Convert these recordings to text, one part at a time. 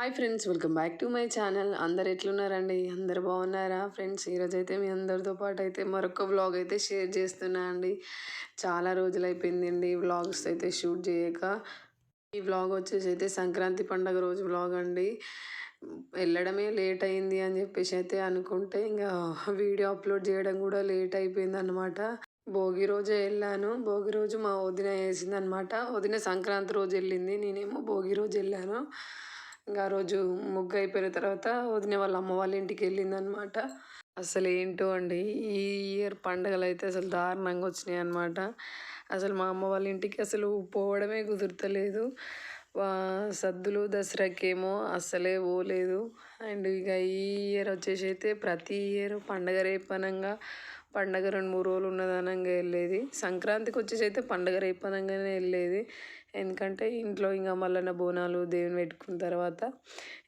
Hi friends welcome back to my channel. అందరు ఎట్లున్నారండి? అందరు బాగున్నారా? ఫ్రెండ్స్ ఈరోజు అయితే మీ అందరితో పాటు అయితే మరొక వ్లాగ్ అయితే షేర్ చేస్తున్నా అండి. చాలా రోజులు అయిపోయిందండి వ్లాగ్స్ అయితే షూట్ చేయక. ఈ వ్లాగ్ వచ్చేసి అయితే సంక్రాంతి పండగ రోజు వ్లాగ్ అండి. వెళ్ళడమే లేట్ అయింది అని చెప్పేసి అయితే అనుకుంటే ఇంకా వీడియో అప్లోడ్ చేయడం కూడా లేట్ అయిపోయింది అనమాట భోగి రోజే వెళ్ళాను. భోగి రోజు మా వదిన వేసింది అనమాట వదిన సంక్రాంతి రోజు వెళ్ళింది. నేనేమో భోగి రోజు వెళ్ళాను. ఇంకా ఆ రోజు ముగ్గు అయిపోయిన తర్వాత వదిన వాళ్ళ అమ్మ వాళ్ళ ఇంటికి వెళ్ళిందనమాట అసలు ఏంటో అండి ఈ ఇయర్ పండగలు అయితే అసలు దారుణంగా వచ్చినాయి అనమాట అసలు మా అమ్మ వాళ్ళ ఇంటికి అసలు పోవడమే కుదురుతలేదు. వా- సద్దులు దసరాకేమో అస్సలే పోలేదు. అండ్ ఇక ఈ ఇయర్ వచ్చేసి అయితే ప్రతి ఇయర్ పండగ రేపనంగా పండగ రెండు మూడు రోజులు ఉన్నదనంగా వెళ్ళేది. సంక్రాంతికి వచ్చేసి అయితే పండగ రేపనంగానే వెళ్ళేది. ఎందుకంటే ఇంట్లో ఇంకా మల్లన్న బోనాలు దేవుని పెట్టుకున్న తర్వాత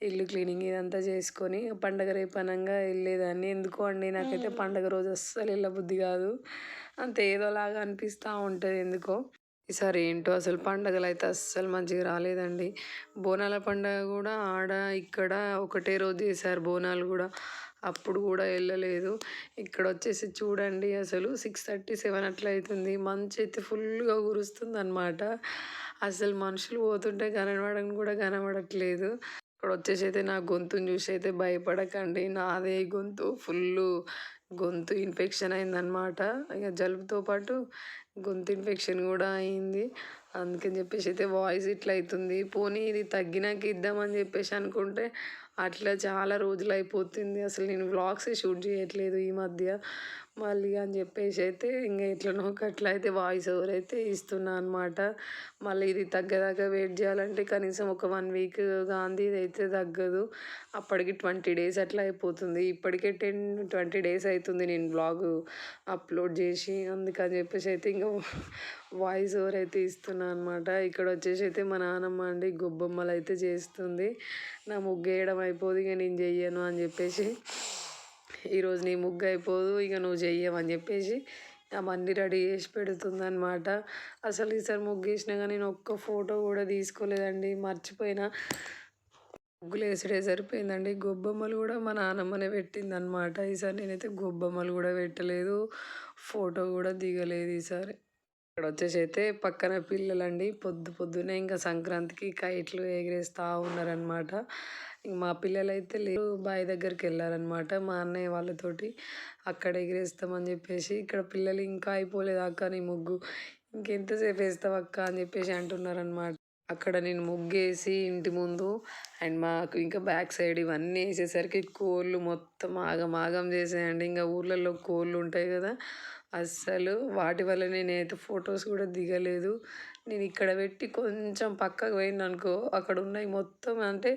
ఇల్లు క్లీనింగ్ ఇదంతా చేసుకొని పండగ రేపనంగా వెళ్ళేదాన్ని. ఎందుకో అండి నాకైతే పండగ రోజు అస్సలు వెళ్ళబుద్ధి కాదు. అంత ఏదోలాగా అనిపిస్తూ ఉంటుంది ఎందుకో. ఈసారి ఏంటో అసలు పండగలు అయితే అస్సలు మంచిగా రాలేదండి. బోనాల పండగ కూడా ఆడ ఇక్కడ ఒకటే రోజు చేశారు బోనాలు కూడా. అప్పుడు కూడా వెళ్ళలేదు. ఇక్కడ వచ్చేసి చూడండి అసలు సిక్స్ థర్టీ సెవెన్ అట్లా అవుతుంది మంచి అయితే ఫుల్గా కురుస్తుంది అనమాట అసలు మనుషులు పోతుంటే కనబడని కూడా కనబడట్లేదు. ఇక్కడ వచ్చేసి అయితే నా గొంతుని చూసి అయితే భయపడకండి. నాదే గొంతు ఫుల్ గొంతు ఇన్ఫెక్షన్ అయిందనమాట ఇక జలుబుతో పాటు గొంతు ఇన్ఫెక్షన్ కూడా అయింది. అందుకని చెప్పేసి అయితే వాయిస్ ఇట్లా అవుతుంది పోనీ ఇది తగ్గినాక ఇద్దామని చెప్పేసి అనుకుంటే అట్లా చాలా రోజులు అయిపోతుంది. అసలు నేను వ్లాగ్స్ షూట్ చేయట్లేదు ఈ మధ్య. మళ్ళీ అని చెప్పేసి అయితే ఇంకా ఎట్లనో అట్లా అయితే వాయిస్ ఓవర్ అయితే ఇస్తున్నా అనమాట మళ్ళీ ఇది తగ్గదాకా వెయిట్ చేయాలంటే కనీసం ఒక వన్ వీక్ గాంధీ ఇది అయితే తగ్గదు. అప్పటికి ట్వంటీ డేస్ అట్లా అయిపోతుంది. ఇప్పటికే టెన్ ట్వంటీ డేస్ అవుతుంది నేను బ్లాగ్ అప్లోడ్ చేసి. అందుకని చెప్పేసి అయితే ఇంకా వాయిస్ ఓవర్ అయితే ఇస్తున్నా అనమాట ఇక్కడ వచ్చేసి అయితే మా నాన్నమ్మ అండి గొబ్బమ్మలు అయితే చేస్తుంది. నా ముగ్గేయడం అయిపోదు ఇక నేను చెయ్యను అని చెప్పేసి ఈరోజు నీ ముగ్గు అయిపోదు ఇక నువ్వు చెయ్యమని చెప్పేసి అవన్నీ రెడీ చేసి పెడుతుంది అనమాట అసలు ఈసారి ముగ్గు వేసినా కానీ నేను ఒక్క ఫోటో కూడా తీసుకోలేదండి మర్చిపోయినా. ముగ్గులు వేసుడే సరిపోయిందండి. గొబ్బమ్మలు కూడా మా నాన్నమ్మనే పెట్టింది అనమాట ఈసారి నేనైతే గొబ్బమ్మలు కూడా పెట్టలేదు ఫోటో కూడా దిగలేదు ఈసారి ఇక్కడ వచ్చేసి అయితే పక్కన పిల్లలండి పొద్దు పొద్దునే ఇంకా సంక్రాంతికి కైట్లు ఎగిరేస్తూ ఉన్నారనమాట మా పిల్లలు అయితే లేరు బావి దగ్గరికి వెళ్ళారనమాట మా అన్నయ్య వాళ్ళతోటి. అక్కడ ఎగిరేస్తామని చెప్పేసి ఇక్కడ పిల్లలు ఇంకా అయిపోలేదు అక్క నీ ముగ్గు. ఇంకెంతసేపు వేస్తావు అక్క అని చెప్పేసి అంటున్నారనమాట అక్కడ నేను ముగ్గేసి ఇంటి ముందు అండ్ మాకు ఇంకా బ్యాక్ సైడ్ ఇవన్నీ వేసేసరికి కోళ్ళు మొత్తం ఆగం ఆగం చేసేయండి. ఇంకా ఊర్లలో కోళ్ళు ఉంటాయి కదా అస్సలు వాటి వల్ల నేనైతే ఫొటోస్ కూడా దిగలేదు. నేను ఇక్కడ పెట్టి కొంచెం పక్కకు పోయింది అనుకో అక్కడ ఉన్నాయి మొత్తం అంటే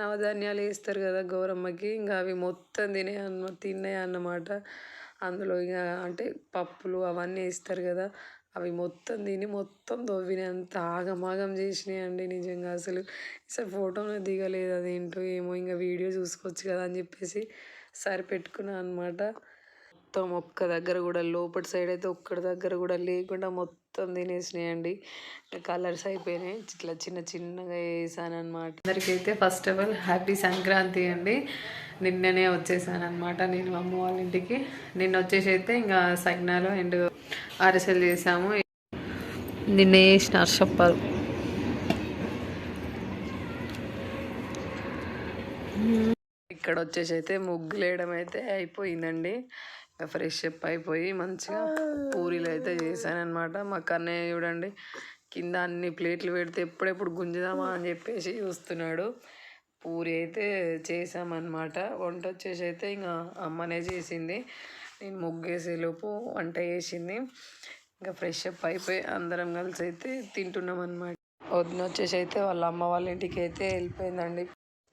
నవధాన్యాలు వేస్తారు కదా గౌరమ్మకి ఇంకా అవి మొత్తం తినే అన్న తిన్నాయి అన్నమాట. అందులో ఇక అంటే పప్పులు అవన్నీ వేస్తారు కదా అవి మొత్తం తిని మొత్తం దొవ్వినంత ఆగమాగం చేసినాయి అండి నిజంగా అసలు. అసలు ఫోటోనే దిగలేదు అదేంటో ఏమో. ఇంకా వీడియో చూసుకోవచ్చు కదా అని చెప్పేసి సరి పెట్టుకున్నాను అనమాట మొత్తం ఒక్క దగ్గర కూడా లోపటి సైడ్ అయితే ఒక్కడి దగ్గర కూడా లేకుండా మొత్తం తినేసినాయండి కలర్స్ అయిపోయినాయి. ఇట్లా చిన్న చిన్నగా వేసాను అనమాట అందరికైతే first of all happy Sankranti అండి. నిన్ననే వచ్చేసాను అనమాట నేను అమ్మ వాళ్ళ ఇంటికి. నిన్న వచ్చేసి అయితే ఇంకా సగ్నాలు అండ్ అరిసెలు చేసాము. నిన్న వేసిన చెప్పారు ఇక్కడ వచ్చేసి అయితే ముగ్గులు వేయడం అయితే అయిపోయిందండి. ఫ్రెష్ అప్ అయిపోయి మంచిగా పూరీలు అయితే చేశాను అనమాట మా కన్నయ్య చూడండి కింద అన్ని ప్లేట్లు పెడితే ఎప్పుడెప్పుడు గుంజుదామా అని చెప్పేసి చూస్తున్నాడు. పూరి అయితే చేసామన్నమాట వంట వచ్చేసి అయితే ఇంకా అమ్మనే చేసింది. నేను ముగ్గేసేలోపు వంట చేసింది. ఇంకా ఫ్రెష్ అప్ అయిపోయి అందరం కలిసి అయితే తింటున్నాం అనమాట వదిన వచ్చేసి అయితే వాళ్ళ అమ్మ వాళ్ళ ఇంటికి అయితే వెళ్ళిపోయిందండి.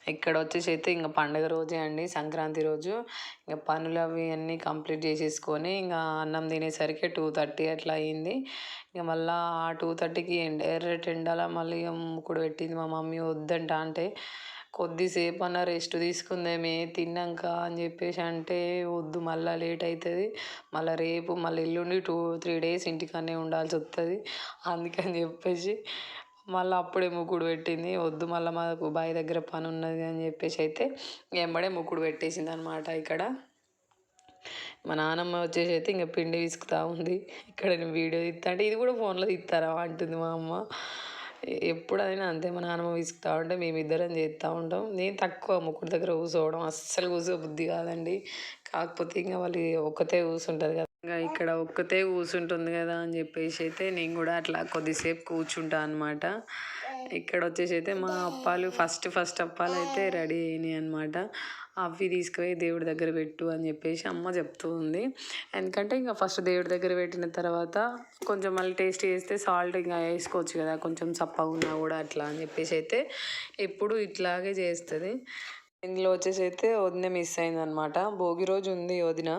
ఇక్కడ వచ్చేసి అయితే ఇంకా పండగ రోజే అండి సంక్రాంతి రోజు. ఇంకా పనులు అవి అన్నీ కంప్లీట్ చేసేసుకొని ఇంకా అన్నం తినేసరికి టూ థర్టీ అట్లా అయింది. ఇంక మళ్ళీ ఆ టూ థర్టీకి ఎండ ఎర్రటి ఎండల మళ్ళీ ఇక ముక్కుడు పెట్టింది మా మమ్మీ వద్దంట అంటే కొద్దిసేపు అన్న రెస్ట్ తీసుకుందేమే తిన్నాక అని చెప్పేసి అంటే వద్దు మళ్ళీ లేట్ అవుతుంది మళ్ళీ రేపు మళ్ళీ ఎల్లుండి టూ త్రీ డేస్ ఇంటికనే ఉండాల్సి వస్తుంది అందుకని చెప్పేసి మళ్ళీ అప్పుడే ముక్కుడు పెట్టింది. వద్దు మళ్ళీ మాకు బావి దగ్గర పని ఉన్నది అని చెప్పేసి అయితే వెంబడే ముక్కుడు పెట్టేసింది అనమాట ఇక్కడ. మా నాన్నమ్మ వచ్చేసి అయితే ఇంకా పిండి విసుకుతూ ఉంది. ఇక్కడ నేను వీడియో తీస్తా అంటే ఇది కూడా ఫోన్లో తీస్తారా అంటుంది మా అమ్మ. ఎప్పుడైనా అంతే మా నాన్నమ్మ విసుకుతూ ఉంటే మేమిద్దరం చేస్తూ ఉంటాం. నేను తక్కువ ముక్కుడు దగ్గర కూర్చోవడం అస్సలు కూర్చో బుద్ధి కాదండి. కాకపోతే ఇంకా వాళ్ళు ఒక్కతే కూర్చుంటుంది కదా. ఇంకా ఇక్కడ ఒక్కతే కూర్చుంటుంది కదా అని చెప్పేసి అయితే నేను కూడా అట్లా కొద్దిసేపు కూర్చుంటా అనమాట ఇక్కడ వచ్చేసి అయితే మా అప్పాలు ఫస్ట్ ఫస్ట్ అప్పాలు అయితే రెడీ అయినాయి అనమాట అవి తీసుకుపోయి దేవుడి దగ్గర పెట్టు అని చెప్పేసి అమ్మ చెప్తూ ఉంది. ఎందుకంటే ఇంకా ఫస్ట్ దేవుడి దగ్గర పెట్టిన తర్వాత కొంచెం మళ్ళీ టేస్ట్ చేస్తే సాల్ట్ ఇంకా వేసుకోవచ్చు కదా కొంచెం చప్పగా ఉన్నా కూడా అట్లా అని చెప్పేసి అయితే ఎప్పుడు ఇట్లాగే చేస్తుంది. ఇందులో వచ్చేసి అయితే వదిన మిస్ అయిందనమాట భోగి రోజు ఉంది వదిన.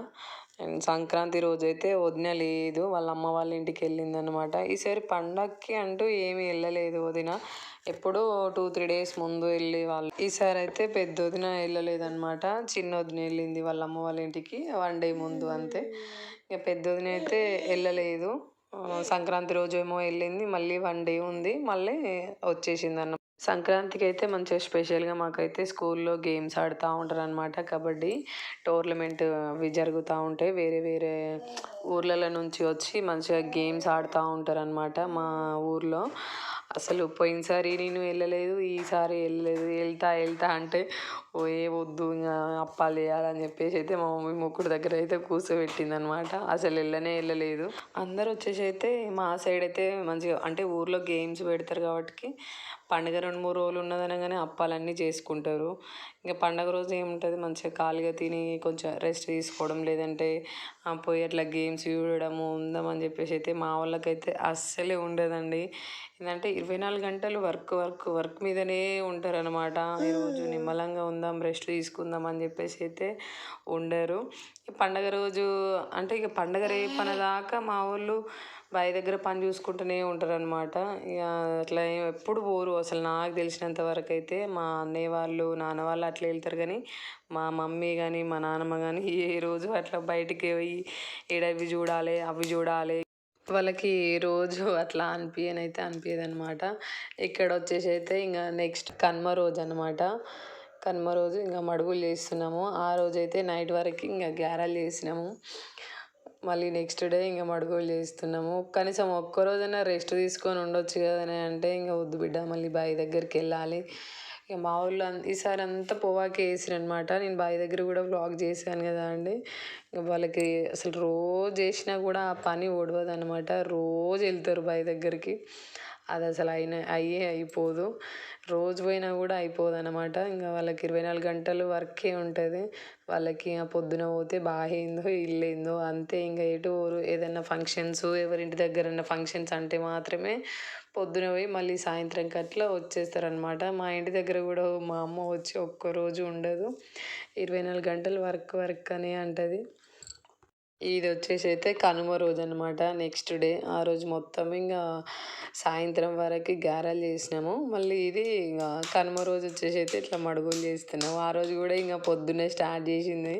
అండ్ సంక్రాంతి రోజు అయితే వదిన లేదు. వాళ్ళ అమ్మ వాళ్ళ ఇంటికి వెళ్ళిందనమాట ఈసారి పండగకి అంటూ ఏమీ వెళ్ళలేదు వదిన. ఎప్పుడో టూ త్రీ డేస్ ముందు వెళ్ళి వాళ్ళు. ఈసారి అయితే పెద్ద వదిన వెళ్ళలేదనమాట చిన్న వదిన వెళ్ళింది వాళ్ళ అమ్మ వాళ్ళ ఇంటికి వన్ డే ముందు అంతే. ఇక పెద్ద వదిన అయితే వెళ్ళలేదు. సంక్రాంతి రోజు ఏమో వెళ్ళింది మళ్ళీ వన్ డే ఉంది మళ్ళీ వచ్చేసింది అన్న సంక్రాంతికి అయితే మంచిగా స్పెషల్గా మాకైతే స్కూల్లో గేమ్స్ ఆడుతూ ఉంటారు అనమాట కబడ్డీ టోర్నమెంట్ అవి జరుగుతూ ఉంటాయి. వేరే వేరే ఊర్లలో నుంచి వచ్చి మంచిగా గేమ్స్ ఆడుతూ ఉంటారు అనమాట మా ఊర్లో. అసలు పోయినసారి నేను వెళ్ళలేదు ఈసారి వెళ్ళలేదు వెళ్తా వెళ్తా అంటే ఓ ఏ వద్దు ఇంకా అప్పాలు వేయాలని చెప్పేసి అయితే మా మమ్మీ ముక్కుడు దగ్గర అయితే కూర్చోబెట్టింది అనమాట అసలు వెళ్ళనే వెళ్ళలేదు. అందరు వచ్చేసి అయితే మా సైడ్ అయితే మంచిగా అంటే ఊర్లో గేమ్స్ పెడతారు కాబట్టి పండుగ రెండు మూడు రోజులు ఉన్నదనగానే అప్పాలన్నీ చేసుకుంటారు. ఇంకా పండగ రోజు ఏముంటుంది? మంచిగా ఖాళీగా తిని కొంచెం రెస్ట్ తీసుకోవడం లేదంటే పోయి అట్లా గేమ్స్ చూడడము ఉందామని చెప్పేసి అయితే మా వాళ్ళకైతే అస్సలే ఉండదండి. ఏంటంటే ఇరవై నాలుగు గంటలు వర్క్ వర్క్ వర్క్ మీదనే ఉంటారు అనమాట ఈరోజు నిమ్మలంగా ఉందాం రెస్ట్ తీసుకుందాం అని చెప్పేసి అయితే ఉండరు. పండగ రోజు అంటే ఇక పండగ రేపన దాకా మా వాళ్ళు బావి దగ్గర పని చూసుకుంటూనే ఉంటారు అనమాట ఇక అట్లా ఏం ఎప్పుడు పోరు. అసలు నాకు తెలిసినంత వరకు అయితే మా అన్నయ్య వాళ్ళు నాన్న వాళ్ళు అట్లా వెళ్తారు కానీ మా మమ్మీ కానీ మా నాన్నమ్మ కానీ ఏ రోజు అట్లా బయటికి పోయి ఏడవి ఇవి చూడాలి అవి చూడాలి. వాళ్ళకి రోజు అట్లా అనిపించనైతే అనిపించదు అనమాట ఇక్కడ వచ్చేసి అయితే ఇంకా నెక్స్ట్ కన్మ రోజు అనమాట కనుమ రోజు ఇంకా మడుగులు చేస్తున్నాము. ఆ రోజైతే నైట్ వరకు ఇంకా గ్యారాలు చేసినాము. మళ్ళీ నెక్స్ట్ డే ఇంకా మడుగులు చేస్తున్నాము కనీసం ఒక్క రోజైనా రెస్ట్ తీసుకొని ఉండొచ్చు కదనే అంటే ఇంకా వద్దు బిడ్డ మళ్ళీ బావి దగ్గరికి వెళ్ళాలి. ఇక మా ఊళ్ళో ఈసారి అంతా పోవాకే వేసిరనమాట నేను బావి దగ్గర కూడా వ్లాగ్ చేశాను కదా అండి. ఇంకా వాళ్ళకి అసలు రోజు చేసినా కూడా ఆ పని ఓడవదు అనమాట రోజు వెళ్తారు బావి దగ్గరికి. అది అసలు అయిన అయ్యే అయిపోదు. రోజు పోయినా కూడా అయిపోదు అనమాట ఇంకా వాళ్ళకి ఇరవై నాలుగు గంటలు వర్కే ఉంటుంది. వాళ్ళకి ఆ పొద్దున పోతే బాగా ఏందో ఇల్లు ఏందో అంతే. ఇంకా ఎటు ఊరు ఏదైనా ఫంక్షన్స్ ఎవరింటి దగ్గర ఫంక్షన్స్ అంటే మాత్రమే పొద్దున పోయి మళ్ళీ సాయంత్రం కట్లా వచ్చేస్తారనమాట మా ఇంటి దగ్గర కూడా మా అమ్మ వచ్చి ఒక్క రోజు ఉండదు. ఇరవై నాలుగు గంటలు వర్క్ వర్క్ అని అంటుంది. ఇది వచ్చేసి అయితే కనుమ రోజు అనమాట నెక్స్ట్ డే. ఆ రోజు మొత్తం ఇంకా సాయంత్రం వరకు గారెలు చేసినాము. మళ్ళీ ఇది ఇంకా కనుమ రోజు వచ్చేసి అయితే ఇట్లా మడుగులు చేస్తున్నాము. ఆ రోజు కూడా ఇంకా పొద్దున్నే స్టార్ట్ చేసింది.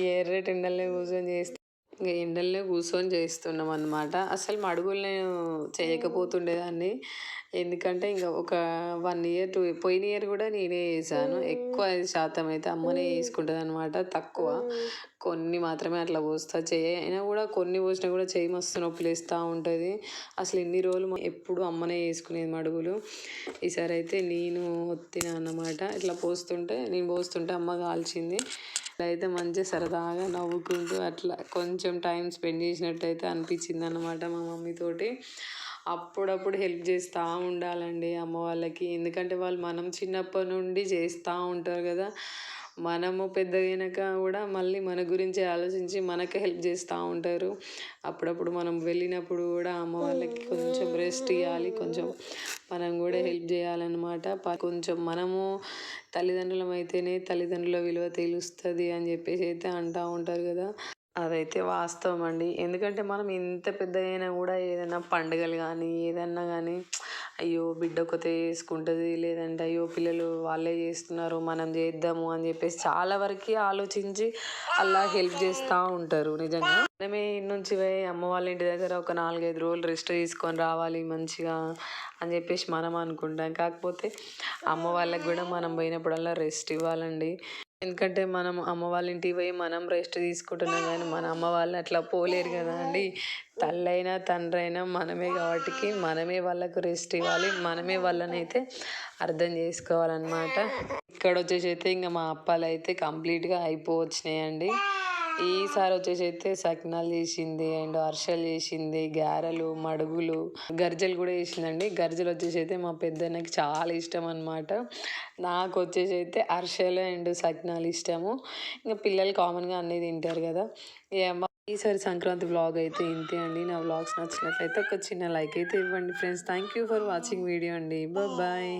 ఈ ఎర్రటి ఎండల్ని కూర్చొని చేస్తే ఇంకా ఎండల్లో కూర్చొని చేస్తున్నాం అనమాట అసలు మడుగులు నేను చేయకపోతుండేదాన్ని. ఎందుకంటే ఇంకా ఒక వన్ ఇయర్ టూ పోయిన ఇయర్ కూడా నేనే చేశాను. ఎక్కువ శాతం అయితే అమ్మనే చేసుకుంటుంది అనమాట తక్కువ. కొన్ని మాత్రమే అట్లా పోస్తా చేయి అయినా కూడా కొన్ని పోసినా కూడా చేయి మస్తు నొప్పులు వేస్తూ ఉంటుంది. అసలు ఇన్ని రోజులు ఎప్పుడు అమ్మనే వేసుకునేది మడుగులు. ఈసారి అయితే నేను ఒత్తిన అన్నమాట ఇట్లా పోస్తుంటే నేను పోస్తుంటే అమ్మ కాల్చింది. అయితే మంచిగా సరదాగా నవ్వుకుంటూ అట్లా కొంచెం టైం స్పెండ్ చేసినట్టయితే అనిపించింది అనమాట మా మమ్మీతోటి అప్పుడప్పుడు హెల్ప్ చేస్తూ ఉండాలండి అమ్మ వాళ్ళకి. ఎందుకంటే వాళ్ళు మనం చిన్నప్పటి నుండి చేస్తూ ఉంటారు కదా. మనము పెద్దగైనాక కూడా మళ్ళీ మన గురించి ఆలోచించి మనకే హెల్ప్ చేస్తూ ఉంటారు. అప్పుడప్పుడు మనం వెళ్ళినప్పుడు కూడా అమ్మ వాళ్ళకి కొంచెం రెస్ట్ ఇవ్వాలి కొంచెం మనం కూడా హెల్ప్ చేయాలన్నమాట. కొంచెం మనము తల్లిదండ్రులం అయితేనే తల్లిదండ్రుల విలువ తెలుస్తుంది అని చెప్పేసి అయితే అంటూ ఉంటారు కదా. అదైతే వాస్తవం అండి. ఎందుకంటే మనం ఎంత పెద్ద అయినా కూడా ఏదైనా పండుగలు కానీ ఏదన్నా కానీ అయ్యో బిడ్డ ఒకతే చేసుకుంటుంది లేదంటే అయ్యో పిల్లలు వాళ్ళే చేస్తున్నారు మనం చేద్దాము అని చెప్పేసి చాలా వరకు ఆలోచించి అలా హెల్ప్ చేస్తూ ఉంటారు నిజంగా. మనమే ఇంటి నుంచి పోయి అమ్మ వాళ్ళ ఇంటి దగ్గర ఒక నాలుగైదు రోజులు రెస్ట్ తీసుకొని రావాలి మంచిగా అని చెప్పేసి మనం అనుకుంటాం. కాకపోతే అమ్మ వాళ్ళకి కూడా మనం పోయినప్పుడల్లా రెస్ట్ ఇవ్వాలండి. ఎందుకంటే మనం అమ్మ వాళ్ళ ఇంటికి పోయి మనం రెస్ట్ తీసుకుంటున్నాం కానీ మన అమ్మ వాళ్ళు అట్లా పోలేరు కదా అండి. తల్లైనా తండ్రి అయినా మనమే కాబట్టికి మనమే వాళ్ళకు రెస్ట్ ఇవ్వాలి. మనమే వాళ్ళని అయితే అర్థం చేసుకోవాలన్నమాట. ఇక్కడ వచ్చేసి అయితే ఇంకా మా అప్పాలు అయితే కంప్లీట్గా అయిపోవచ్చినాయండి. ఈసారి వచ్చేసి అయితే సకినాలు చేసింది అండ్ అరిసెలు చేసింది గారెలు మడుగులు గర్జలు కూడా చేసిందండి. గర్జలు వచ్చేసి అయితే మా పెద్దన్నకి చాలా ఇష్టం అనమాట నాకు వచ్చేసి అయితే అరిసెలు అండ్ సకినాలు ఇష్టము. ఇంకా పిల్లలు కామన్గా అన్నీ తింటారు కదా. ఏమో ఈసారి సంక్రాంతి వ్లాగ్ అయితే ఇంతే అండి. నా వ్లాగ్స్ నచ్చినట్లయితే ఒక చిన్న లైక్ అయితే ఇవ్వండి. Friends thank you for watching video అండి. బాయ్